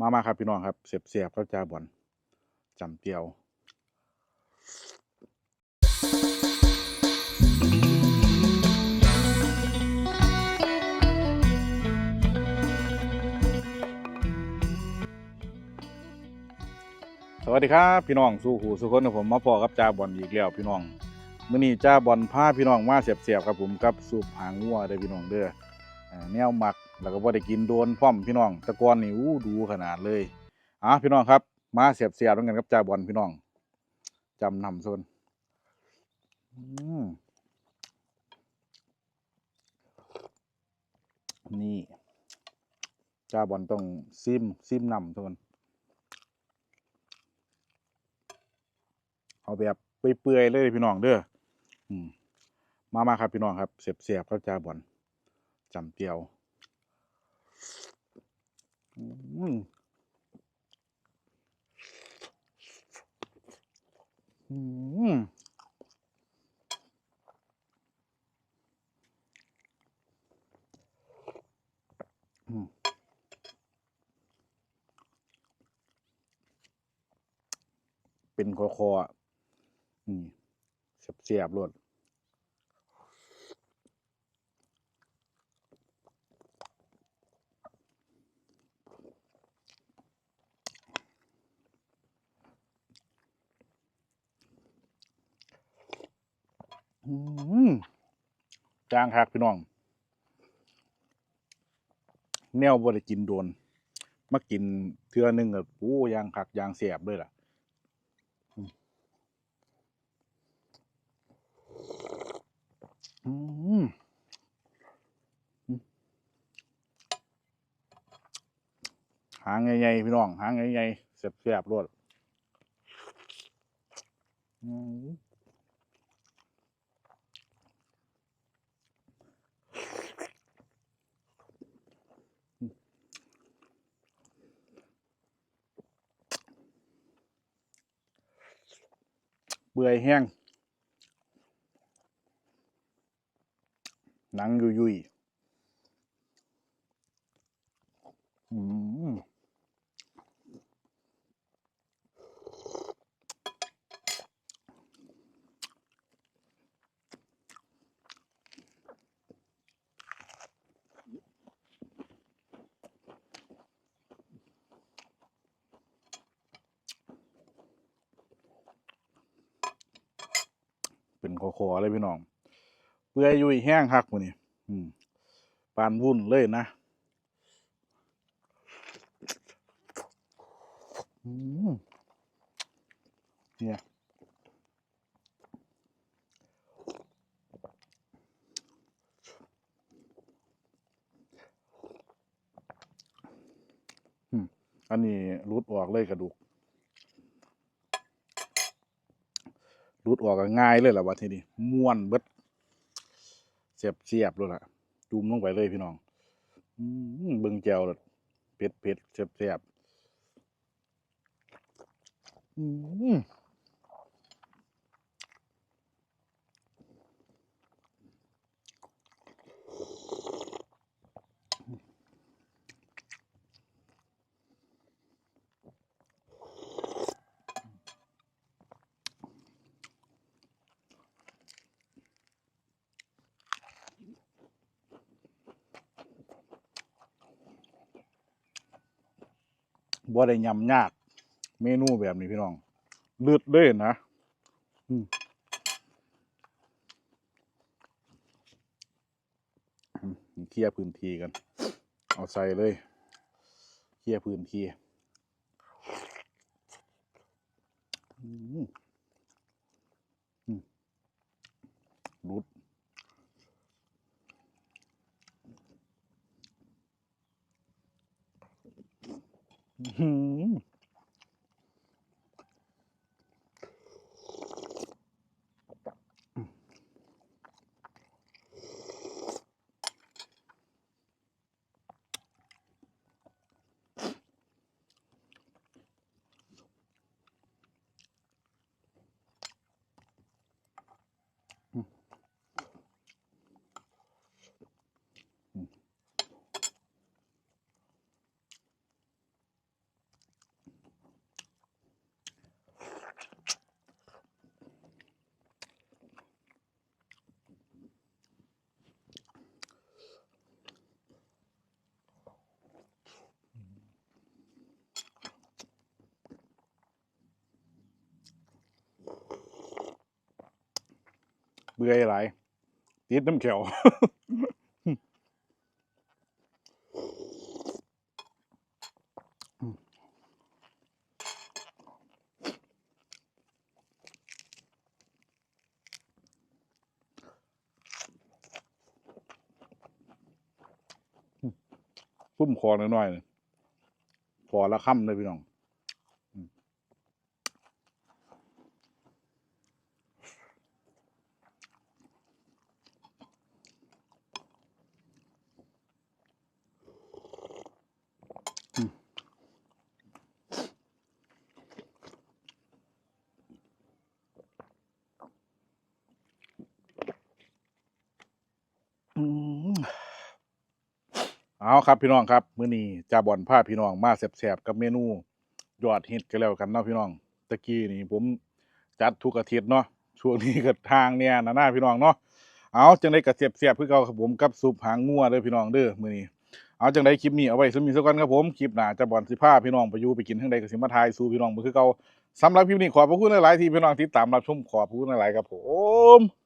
มามาครับพี่น้องครับเสียบเสียบๆข้าวจ้าบอนจำเจียวสวัสดีครับพี่น้องสู้หูสู้คนกับผมมาพอกับจ้าบอลอีกแล้วพี่น้องมื้อนี้จ้าบอลพาพี่น้องมาเสียบๆครับผมกับสูบหางงัวเด้พี่น้องเด้อ แนวหมักแล้วก็บ่ได้กินโดนพร้อมพี่น้องตะกอนนี่อู้ดูขนาดเลยอะพี่น้องครับ มาเสียบๆด้วยกันกับจ้าบอลพี่น้องจำนำโซนนี่จ้าบอลต้องซิมซิมนำโซนเอาแบบเปื่อยๆเลยพี่น้องเด้อมามาครับพี่น้องครับเสียบๆข้าวจ้าบอน จำเจียวอืมอืมอืมเป็นคอคอๆอะอืมเสียบๆรวด จางคักพี่น้อง แนวบ่ได้กินโดน มากินเทื่อนึงก็โอ้ยางคักยางเสียบเลยล่ะอืมหางใหญ่ๆพี่น้อง หางใหญ่ๆเสียบๆรวดอืม ปื่อยแห้งหนังยุยยุยๆอืม เป็นคอๆเลยพี่น้อง เปื่อยยุยแห้งคักมื้อนี้ปานวุ่นเลยนะเนี่ยอันนี้รุดออกเลยกระดูก รุดออกก็ง่ายเลยล่ะวันทีนี้ม้วนเบิดเสียบเสียบเลยล่ะจุ่มลงไปเลยพี่น้องอืมเบิ่งแจวเลยเผ็ดเผ็ดเสียบเสียบอืม บ่ได้ยำยาก เมนูแบบนี้พี่น้องเลือดเลยนะเคลียร์พื้นที่กัน เอาใส่เลยเคลียร์พื้นที่รุด อื้ เบื่อหลายติดน้ำแขวซุ่มคอหน้อยๆนี่พอละค่ำเลยพี่น้อง เอาครับพี่น้องครับมื้อนี้จ่าบอนพาพี่น้องมาแซ่บๆกับเมนูยอดฮิตกันแล้วกันเนาะพี่น้องตะกี้นี่ผมจัดทุกอาทิตย์เนาะช่วงนี้ก็ทางเนี่ยนะหน้าพี่น้องเนาะเอาจังได๋ก็แซ่บๆคือเก่าครับผมกับซุปหางงัวเด้อพี่น้องเด้อมื้อนี้เอาจังไดคลิปนี้เอาไว้สมีสักก่อนครับผมคลิปหน้าจ่าบอนสิพาพี่น้องไปอยู่ไปกินทางใดก็สิมาทายสู่พี่น้องเบิ่งคือเก่าสำหรับคลิปนี้ขอบพระคุณหลายๆที่พี่น้องติดตามรับชมขอบพระคุณหลายๆครับผม